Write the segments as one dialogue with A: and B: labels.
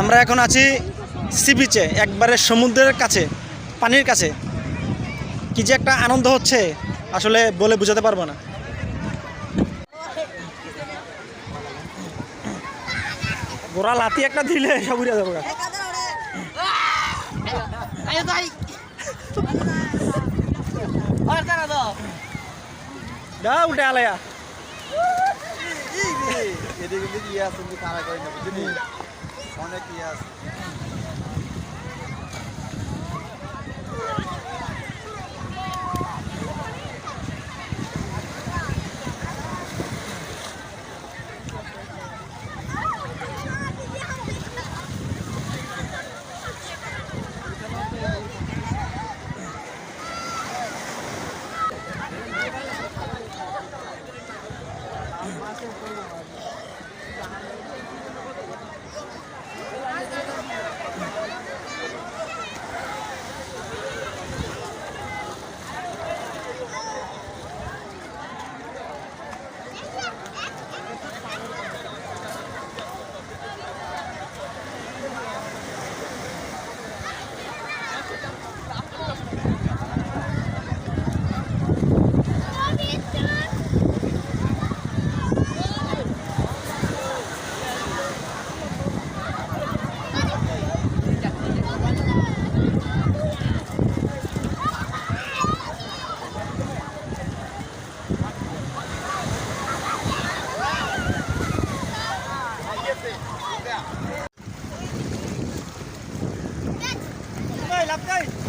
A: আমরা এখন আছি সি বিচে একবারে সমুদ্রের কাছে পানির কাছে। কি যে একটা আনন্দ হচ্ছে আসলে বলে বোঝাতে পারব না। গোড়া লাতি একটা দিলে সব উড়ে যাব গা। যা উল্টে আলায়া।
B: এদিকে ইয়ে আছে কিন্তু তারা করে না বুঝলি? অনেক ইয়ে আছে।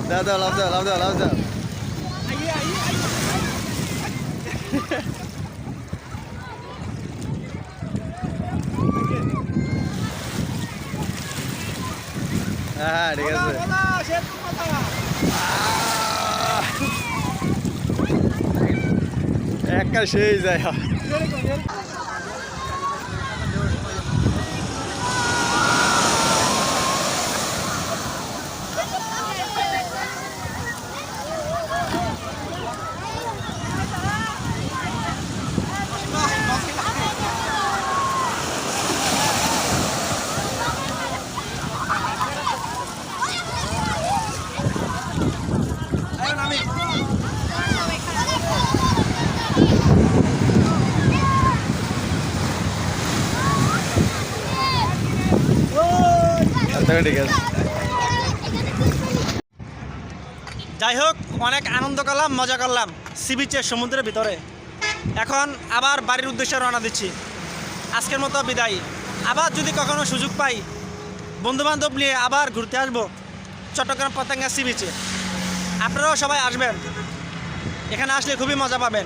B: দাও দাও লাভ দাও লাভ দাও লাভ দাও হ্যাঁ ঠিক আছে একটা সেই যায় ঠিক আছে।
A: যাই হোক, অনেক আনন্দ করলাম, মজা করলাম সি বিচের সমুদ্রের ভিতরে। এখন আবার বাড়ির উদ্দেশ্যে রওনা দিচ্ছি। আজকের মতো বিদায়। আবার যদি কখনো সুযোগ পাই, বন্ধুবান্ধব নিয়ে আবার ঘুরতে আসব চট্টগ্রাম পতেঙ্গা সি বিচে আপনারাও সবাই আসবেন। এখানে আসলে খুবই মজা পাবেন।